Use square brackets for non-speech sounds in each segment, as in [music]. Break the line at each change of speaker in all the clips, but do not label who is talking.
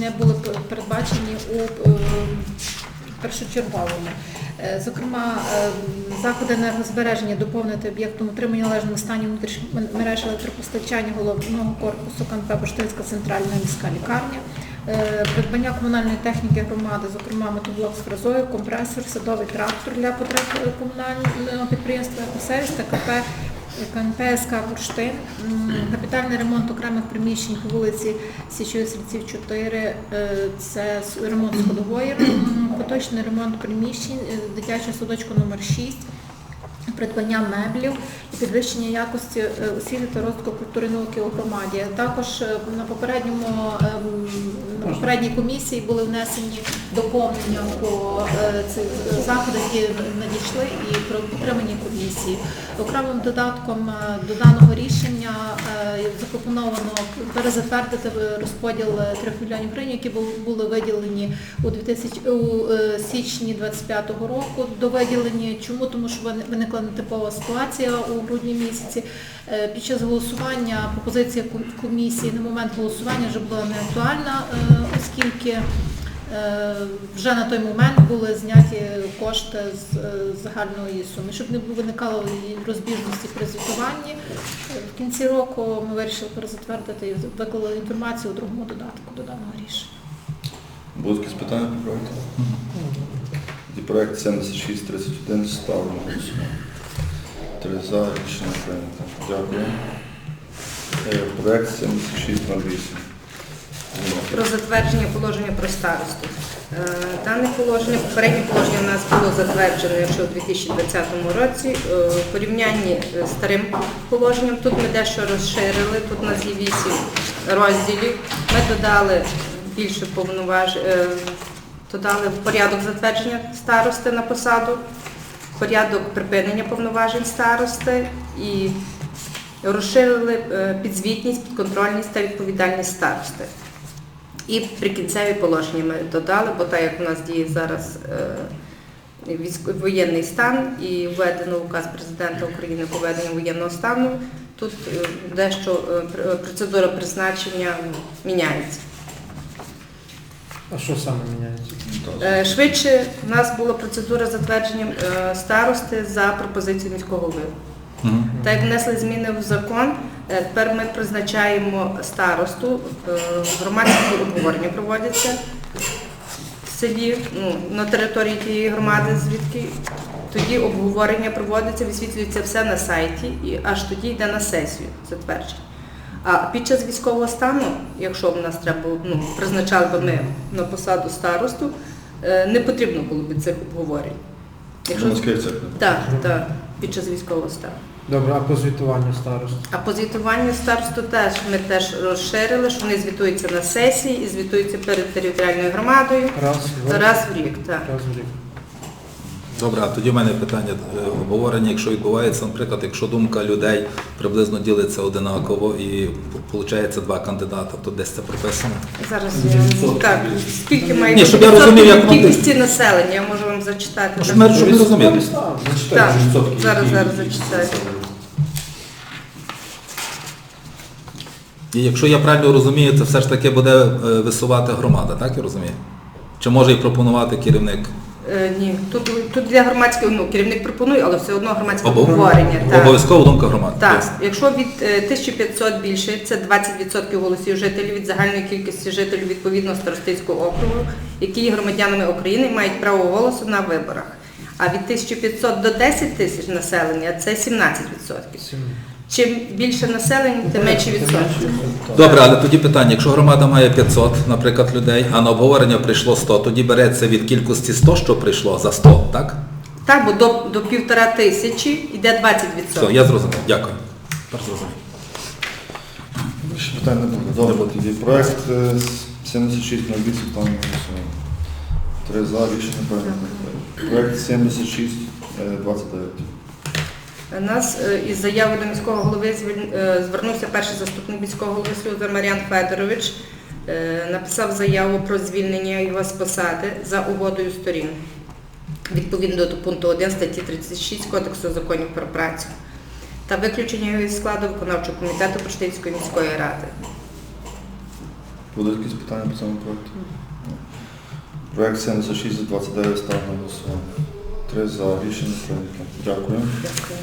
не були передбачені у е, першочерговому. Е, Зокрема, е, заходи енергозбереження доповнити об'єктом утримання належному стані внутрішніх мереж електропостачання головного корпусу КНП Баштинська центральна міська лікарня, придбання комунальної техніки громади, зокрема мотоблок з фрезою, компресор, садовий трактор для потреб комунального підприємства «Екосервіс» та КП КНП СК «Бурштин», капітальний ремонт окремих приміщень по вулиці Січових Серців, 4, е, це ремонт сходової, поточний ремонт приміщень е, дитячого садочку номер 6, придбання меблів і підвищення якості е, освіти та розвитку культури науки у громаді. Також е, на попередньому ем, на попередній комісії були внесені доповнення по е, цих заходах, які надійшли, і про підтримані комісії. Окремим додатком до даного рішення запропоновано перезатвердити розподіл 3 мільйонів гривень, які були виділені у 2000, у січні 25-го року. До виділення чому? Тому що виникла нетипова ситуація у грудні місяці. Е, Під час голосування пропозиція комісії на момент голосування вже була не актуальна, е, оскільки е, вже на той момент були зняті кошти з загальної суми. Щоб не виникало розбіжності при звітуванні, в кінці року ми вирішили перезатвердити і виклали інформацію у другому додатку до даного рішення.
Будуть якісь питання по проекту? Тоді проект 7631 ставимо на голосування. Три за, рішення прийнято. Дякую. Е, Проект 7608.
Про затвердження положення про старосту. Е, Дане положення, попереднє положення у нас було затверджено ще у 2020 році. Е, В порівнянні з старим положенням тут ми дещо розширили, тут у нас є вісім розділів. Ми додали більше повноважень, додали в порядок затвердження старости на посаду, порядок припинення повноважень старости і розширили е, підзвітність, підконтрольність та відповідальність старости. І прикінцеві положення ми додали, бо так як у нас діє зараз е, воєнний стан і введено указ президента України введення воєнного стану, тут е, дещо процедура призначення міняється.
А що саме міняється?
Е, Швидше у нас була процедура затвердження е, старости за пропозицією міського голови.
Мгм.
Так як внесли зміни в закон, е, тепер ми призначаємо старосту, е, громадські обговорення проводяться в селі, ну, на території тієї громади, звідки тоді обговорення проводиться, висвітлюється все на сайті і аж тоді йде на сесію затвердження. А під час військового стану, якщо б нас треба ну, призначали б ми на посаду старосту, е, не потрібно було б цих обговорень.
Якщо
Так, так, під час військового стану.
Добре, а по звітуванню старост?
А по звітуванню старосту теж ми теж розширили, що вони звітуються на сесії і звітуються перед територіальною громадою
Раз, в
раз в рік. Так.
Раз в рік.
Добре, а тоді в мене питання е, обговорення, якщо відбувається, наприклад, якщо думка людей приблизно ділиться одинаково і виходить два кандидата, то десь це прописано.
Зараз я так, скільки має
Ні, щоб я розумів, як
кількості населення, я можу вам зачитати.
Ну, щоб ми- щоб ми розуміли.
Так, зараз, зараз зачитаю.
І якщо я правильно розумію, це все ж таки буде е, висувати громада, так я розумію? Чи може і пропонувати керівник?
Е, ні, тут, тут для громадського, ну, керівник пропонує, але все одно громадське обговорення. так.
Обов'язково думка громади.
Так, якщо від е, 1500 більше, це 20% голосів жителів від загальної кількості жителів відповідного старостинського округу, які є громадянами України, мають право голосу на виборах. А від 1500 до 10 тисяч населення це 17%. Чим більше населення, тим менше відсотки.
Добре, але тоді питання, якщо громада має 500, наприклад, людей, а на обговорення прийшло 100, тоді береться від кількості 100, що прийшло, за 100, так?
Так, бо до, до півтора тисячі йде 20%.
Все, я зрозумів. Дякую. Тепер зрозумів.
Більше питань не буде. Добре, тоді проект е, 7608 ставимо на. Три за, рішення прийнято. Проект 7629.
Нас е, із заявою до міського голови е, звернувся перший заступник міського голови Слюзар Мар'ян Федорович. Е, Написав заяву про звільнення його з посади за угодою сторін. Відповідно до пункту 1 статті 36 Кодексу законів про працю та виключення його із складу виконавчого комітету Поштинської міської ради.
Будуть якісь питання по цьому проекту? Проект 76 за 29 ставлю на голосування. Три за рішення прийнято. Дякую.
Дякую.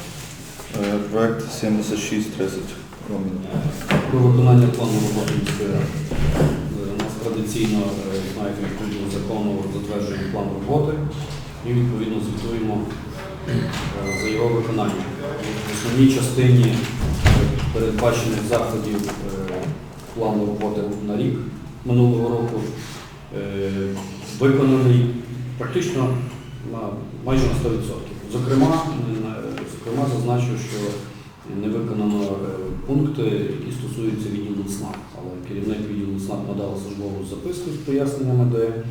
Е, Проект 7630. Роман.
Про виконання плану роботи. Е, У нас традиційно, знаєте, відповідно закону затверджуємо план роботи і відповідно звітуємо е, за його виконання. В основній частині передбачених заходів плану роботи на рік минулого року виконаний практично майже на 100%. Зокрема, зокрема зазначу, що не виконано е, пункти, які стосуються відділу ЦНАП. Але керівник відділу ЦНАП надав службову записку з поясненнями, де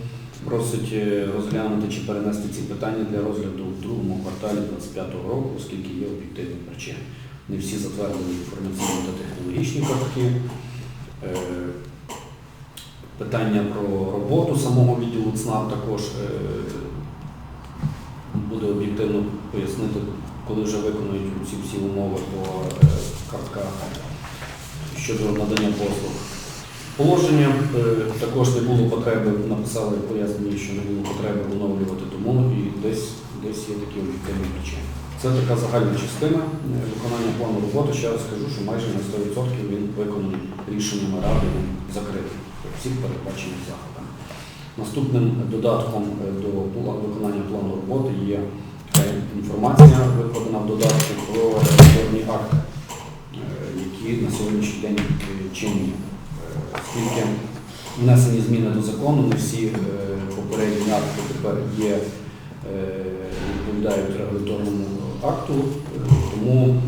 просить е, розглянути чи перенести ці питання для розгляду в другому кварталі 2025 року, оскільки є об'єктивні причини. Не всі затвердили інформаційні та технологічні картки. Е, Питання про роботу самого відділу ЦНАП також буде об'єктивно пояснити, коли вже виконують всі всі умови по е, картках щодо надання послуг. Положення е, також не було потреби, написали в поясненні, що не було потреби оновлювати, тому і десь, десь є такі об'єктивні причини. Це така загальна частина е, виконання плану роботи. Ще раз скажу, що майже на 100% він виконаний рішеннями ради, закритий всіх передбачених заходах. Наступним додатком до виконання плану роботи є інформація, викладена в додатку про регуляторні акти, е, які на сьогоднішній день чинні. Е, Оскільки внесені зміни до закону, не всі е, попередні акти тепер є, відповідають регуляторному акту, тому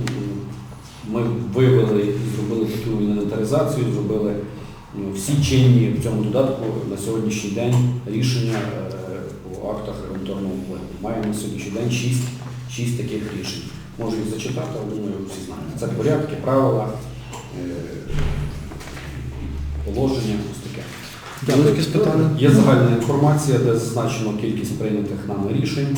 ми вивели і зробили таку інвентаризацію, зробили Ну, всі чинні в цьому додатку на сьогоднішній день рішення по актах регуляторного впливу. Маємо на сьогоднішній день шість, шість таких рішень. Можу їх зачитати, але думаю, всі знають. Це порядки, правила, е, положення, ось таке. Є загальна інформація, де зазначено кількість прийнятих нами рішень,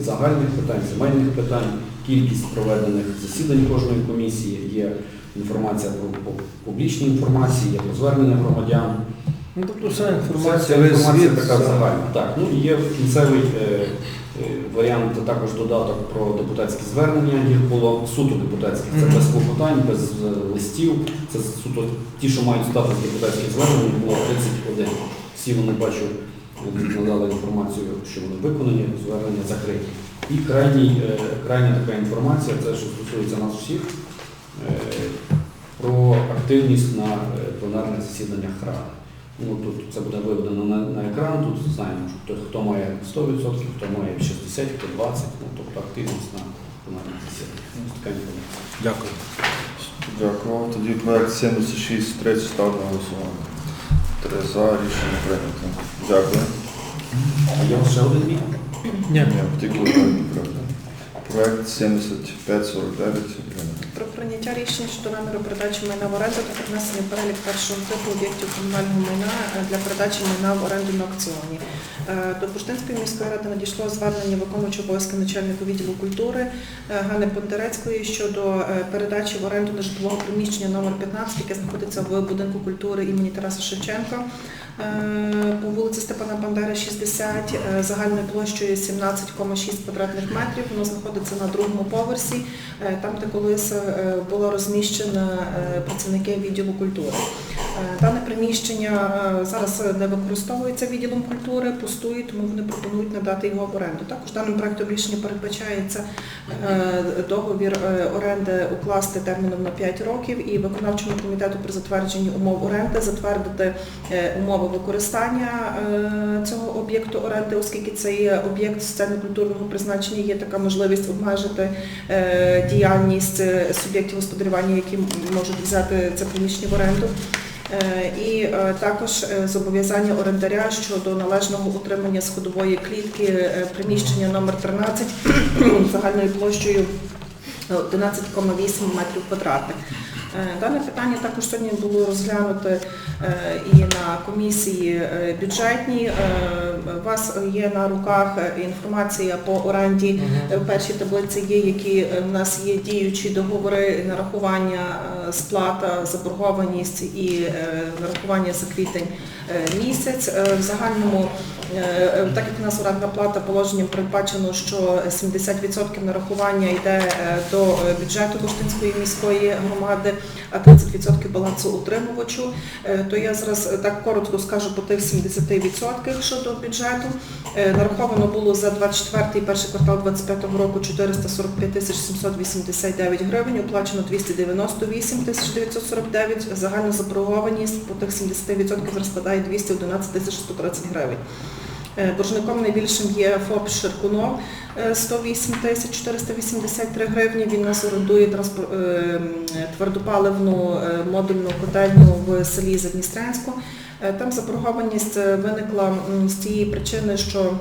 загальних питань, земельних питань, кількість проведених засідань кожної комісії, є інформація про публічні інформації, є про звернення громадян.
Ну, тобто вся інформація, весь
інформація
звіт,
така загальна. Так, ну і є кінцевий е, е, варіант, також додаток про депутатські звернення. Їх було суто депутатських, це без клопотань, без е, листів. Це суто ті, що мають статус депутатських звернень, було 31. Всі вони бачу, е, надали інформацію, що вони виконані, звернення закриті. І крайній, е, крайня така інформація, це що стосується нас всіх, е, про активність на е, пленарних засіданнях Ради. Ну, тут це буде виведено на, на екран, тут знаємо, що хто, хто має 100%, хто має 60, хто 20, ну, тобто активність на пленарних засіданнях. Ось така інформація.
Дякую.
Дякую. Тоді проект 7630 ставлю на голосування. Три за рішення прийнято. Дякую.
А є у вас ще один мій?
Ні.
Ні, тільки один проект. Проект 7549. Ірина.
Прийняття рішення щодо наміру передачі майна в оренду та внесення перелік першого типу об'єктів комунального майна е, для передачі майна в оренду на аукціоні. Е, До Бурштинської міської ради надійшло звернення виконуючого обов'язки начальника відділу культури е, Ганни Бондарецької щодо е, передачі в оренду нежитлового приміщення номер 15, яке знаходиться в будинку культури імені Тараса Шевченка по вулиці Степана Бандери, 60, е, загальною площею 17,6 квадратних метрів. Воно знаходиться на другому поверсі, там, де колись було розміщено працівники відділу культури. Е, Дане приміщення е, зараз не використовується відділом культури, пустує, тому вони пропонують надати його в оренду. Також даним проектом рішення передбачається е, договір е, оренди укласти терміном на 5 років і виконавчому комітету при затвердженні умов оренди затвердити е, умови використання е, цього об'єкту оренди, оскільки це є об'єкт соціально-культурного призначення, є така можливість обмежити е, діяльність е, суб'єктів господарювання, які можуть взяти це приміщення в оренду. Е, І е, також е, зобов'язання орендаря щодо належного утримання сходової клітки приміщення номер 13 [clears throat] загальною площею 11,8 метрів квадратних. Е, Дане питання також сьогодні було розглянуто е, і на комісії е, бюджетній. У вас є на руках інформація по оренді. В першій таблиці є, які в нас є діючі договори нарахування сплата, заборгованість і нарахування за квітень місяць. В загальному, так як у нас орендна плата положенням передбачено, що 70% нарахування йде е, до е, бюджету Бурштинської міської громади, а 30% балансу утримувачу, е, то я зараз е, так коротко скажу по тих 70% щодо бюджету. Е, Нараховано було за 24 і перший квартал 25 року 445 тисяч 789 гривень, оплачено 298 тисяч 949, загальна заборгованість по тих 70% зараз складає 211 тисяч 130 гривень. Е, Боржником найбільшим є ФОП Ширкунов е, 108 тисяч 483 гривні. Він нас орендує транспор- е, твердопаливну е, модульну котельню в селі Задністрянську. Е, Там заборгованість е, виникла з тієї причини, що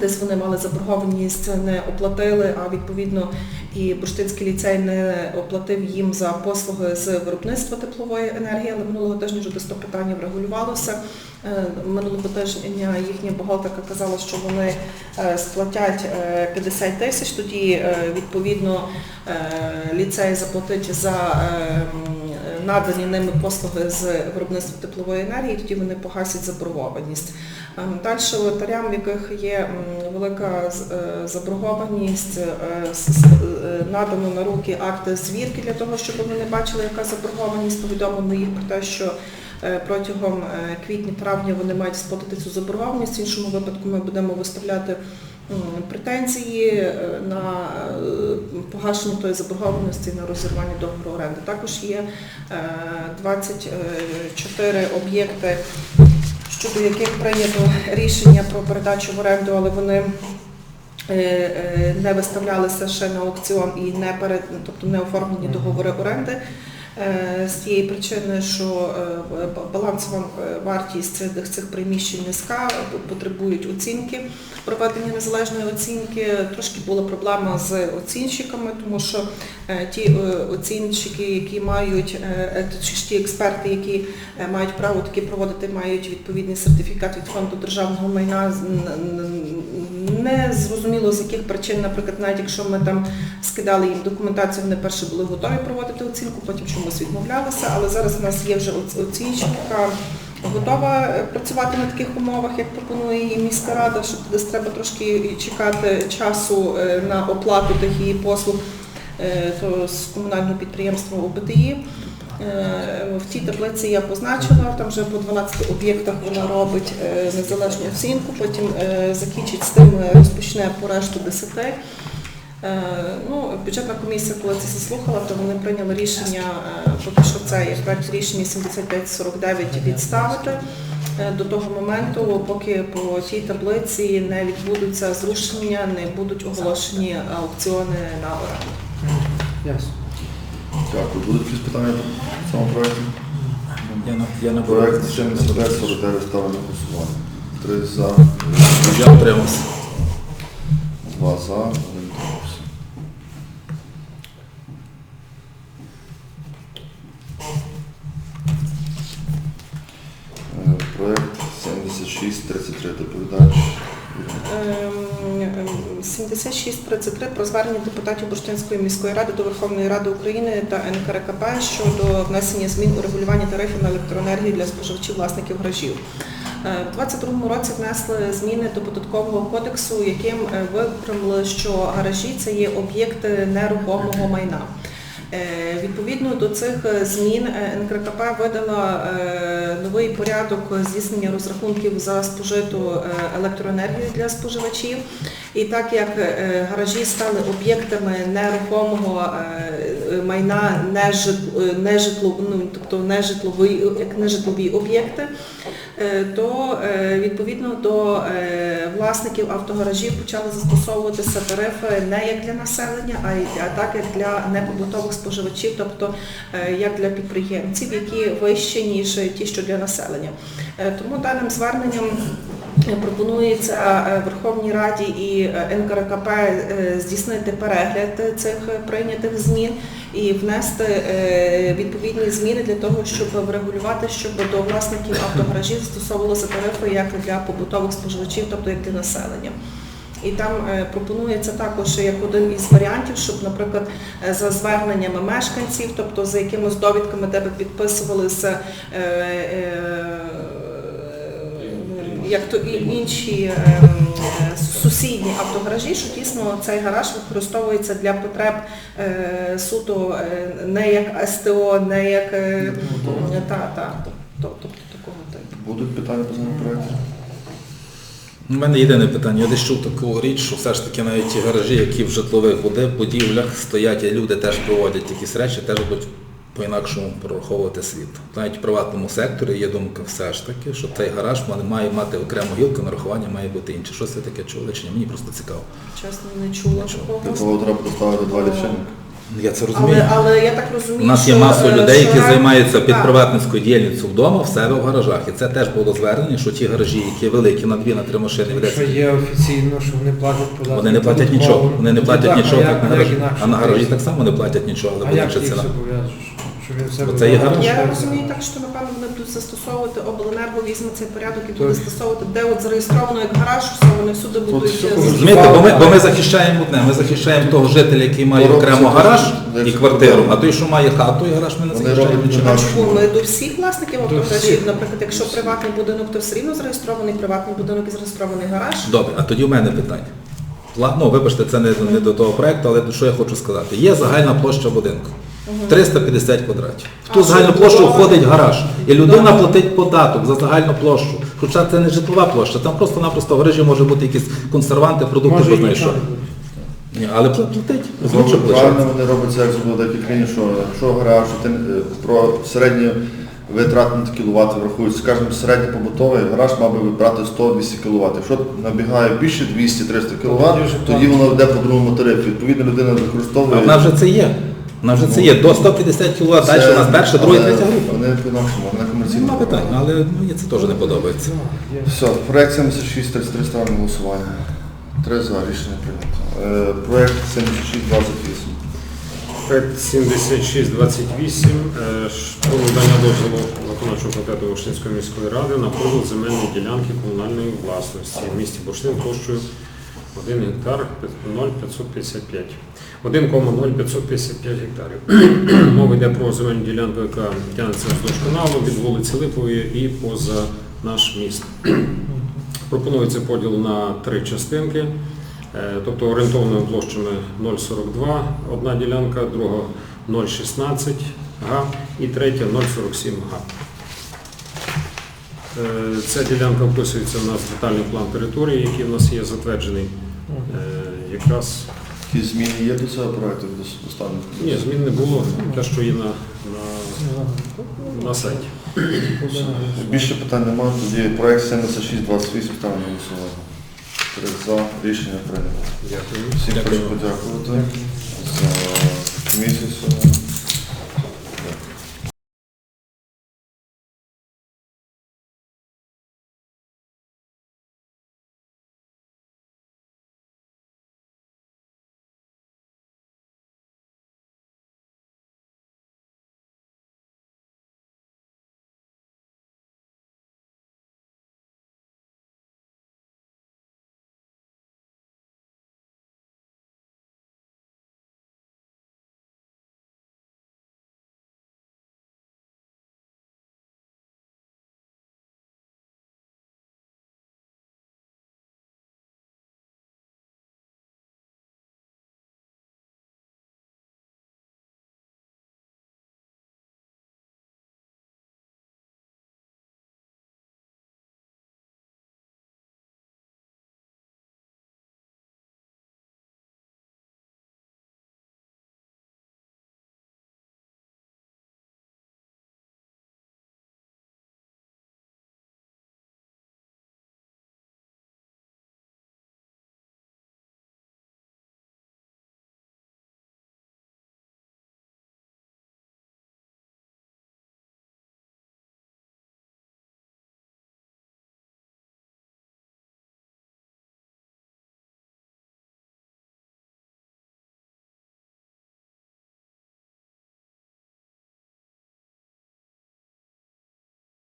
десь вони мали заборгованість, не оплатили, а відповідно і Бурштинський ліцей не оплатив їм за послуги з виробництва теплової енергії, але минулого тижня вже десь то питання врегулювалося. Е, Минулого тижня їхня бухгалтерка казала, що вони е, сплатять е, 50 тисяч, тоді е, відповідно е, ліцей заплатить за е, надані ними послуги з виробництва теплової енергії, тоді вони погасять заборгованість. Е, Далі лотарям, в яких є велика е, заборгованість, е, е, надано на руки акти звірки для того, щоб вони бачили, яка заборгованість, повідомлено їх про те, що е, протягом е, квітня-травня вони мають сплатити цю заборгованість. В іншому випадку ми будемо виставляти претензії е, на е, погашення тої заборгованості на розірвання договору оренди. Також є е, 24 об'єкти, щодо яких прийнято рішення про передачу в оренду, але вони е, е, не виставлялися ще на аукціон і не перед, тобто не оформлені договори оренди. Е, З тієї причини, що е, балансова е, вартість цих, приміщень низька, потребують оцінки, проведення незалежної оцінки. Трошки була проблема з оцінщиками, тому що ті оцінщики, які мають, чи ті експерти, які мають право такі проводити, мають відповідний сертифікат від фонду державного майна. Не зрозуміло з яких причин, наприклад, навіть якщо ми там скидали їм документацію, вони перше були готові проводити оцінку, потім чомусь відмовлялися. Але зараз у нас є вже оц- оцінщик, яка готова е, працювати на таких умовах, як пропонує її міська рада, що десь треба трошки чекати часу е, на оплату тих її послуг е, то з комунального підприємства ОБТІ. Е, В тій таблиці я позначила, там вже по 12 об'єктах вона робить е, незалежну оцінку, потім е, закінчить з тим, розпочне по решту 10. Е, Ну, бюджетна комісія, коли це заслухала, то вони прийняли рішення, поки що це є проект рішення 7549 відставити до того моменту, поки по цій таблиці не відбудуться зрушення, не будуть оголошені аукціони на оренду.
Дякую. Будуть якісь питання по цьому проєкту?
Я на, я на
Проект 7549 ставлю на голосування. Три за,
Я утримався.
два за, один утримався. Е, Проект 7633 доповідач.
Ем, 7633 про звернення депутатів Бурштинської міської ради до Верховної Ради України та НКРКП щодо внесення змін у регулювання тарифів на електроенергію для споживачів власників гаражів. У 2022 році внесли зміни до податкового кодексу, яким е, виправили, що гаражі це є об'єкти нерухомого майна. Е, Відповідно до цих змін е, НКРКП видала новий порядок здійснення розрахунків за спожиту електроенергію для споживачів. І так як е, гаражі стали об'єктами нерухомого е, майна, е, ну, тобто нежитлові, нежитлові об'єкти, е, то е, відповідно до е, власників автогаражів почали застосовуватися тарифи не як для населення, а так як для непобутових споживачів, тобто е, як для підприємців, які вищі, ніж ті, що для населення. Е, Тому даним зверненням е, пропонується е, Верховній Раді і е, НКРКП е, здійснити перегляд цих е, прийнятих змін і внести е, відповідні зміни для того, щоб врегулювати, щоб до власників автогаражів стосовувалися тарифи як для побутових споживачів, тобто як для населення. І там е, пропонується також як один із варіантів, щоб, наприклад, е, за зверненнями мешканців, тобто за якимись довідками, де би підписувалися е, е, як то і інші е, сусідні автогаражі, що дійсно цей гараж використовується для потреб е, суто е, не як СТО, не як е, та, та, тобто такого типу.
Будуть питання по цьому проекту?
У мене єдине питання. Я десь чув таку річ, що все ж таки навіть ті гаражі, які в житлових будівлях стоять, і люди теж проводять якісь речі, теж будуть по-інакшому прораховувати світ. Навіть в приватному секторі є думка все ж таки, що цей гараж має- мати окрему гілку, нарахування має бути інше. Щось ви таке чули чи ні? Мені просто цікаво.
Чесно, не чула
Для
такого.
треба поставити два лічильника.
Я це розумію.
Але, але я так розумію,
У нас є
що,
маса
е,
людей, які займаються під
так.
приватницькою діяльністю вдома в себе в гаражах. І це теж було звернення, що ті гаражі, які великі на дві, на три машини
Що є офіційно, що вони платять податки.
Вони не платять нічого. Вони не
Ну,
платять нічого, як- на гаражі. А на гаражі так само не платять нічого, але
А
буде
їх
ціна.
Що він себе
Бо це є.
Я розумію так, що напевно вони будуть застосовувати обленерго, візьме цей порядок і буде застосовувати, де от зареєстровано як гараж, все вони всюди будуть
все
е.
Розумієте, бо ми, бо ми захищаємо одне, ми захищаємо того жителя, який має окремо гараж
дуже-
і квартиру, а той, що має хату і гараж, ми не
Вони
захищаємо
роблять
чому ми до всіх власників автогаражів, наприклад, якщо приватний будинок, то все рівно зареєстрований приватний будинок і зареєстрований гараж.
Добре, а тоді в мене питання. Пла- Ну, вибачте, це не, не до того проекту, але що я хочу сказати. Є загальна площа будинку. 350 квадратів. В ту
А,
загальну площу входить гараж. І людина платить податок за загальну площу. Хоча це не житлова площа, там просто-напросто в гаражі може бути якісь консерванти, продукти, бо знає що. Ні, але платить.
Правильно вони роблять це, як зробили деякі країни, що якщо гараж, що ти, е, про середні витрати на кіловат врахуються, скажімо, середній побутовий гараж мав би брати 100-200 кВт. Якщо набігає більше 200-300 кВт,
Тоді
воно йде по другому тарифі. Відповідно, людина
А
використовує.
в нас вже це є. У нас вже це є. До 150 кВт, далі у нас перша, друга, і третя група.
Вони по-інакшому, вони комерційно.
Нема питань, але мені це теж не подобається.
Ну.
Все, проект 7633 ставимо голосування. Три за рішення прийнято. Е, Проект 7628.
Проект 7628 е, ш- про надання дозволу виконавчого комітету Бурштинської міської ради на продаж земельної ділянки комунальної власності в місті Бурштин площею 1 гектар 0,555. 1,0555 гектарів. [clears throat] Мова йде про земельну ділянку, яка тягнеться вздовж каналу від вулиці Липової і поза наш міст. [clears throat] Пропонується поділ на три частинки, е, тобто орієнтовними площами 0,42 одна ділянка, друга 0,16 га і третя 0,47 га. Е, Ця ділянка вписується в нас в детальний план території, який в нас є затверджений. Е, Якраз
Які зміни є до цього проекту від останніх?
ні, змін не було, те, що є на, на, на сайті.
Більше питань немає, тоді проект 7628 ставимо на голосування. Три за рішення прийнято.
Дякую.
Всім хочу подякувати за сьогодні.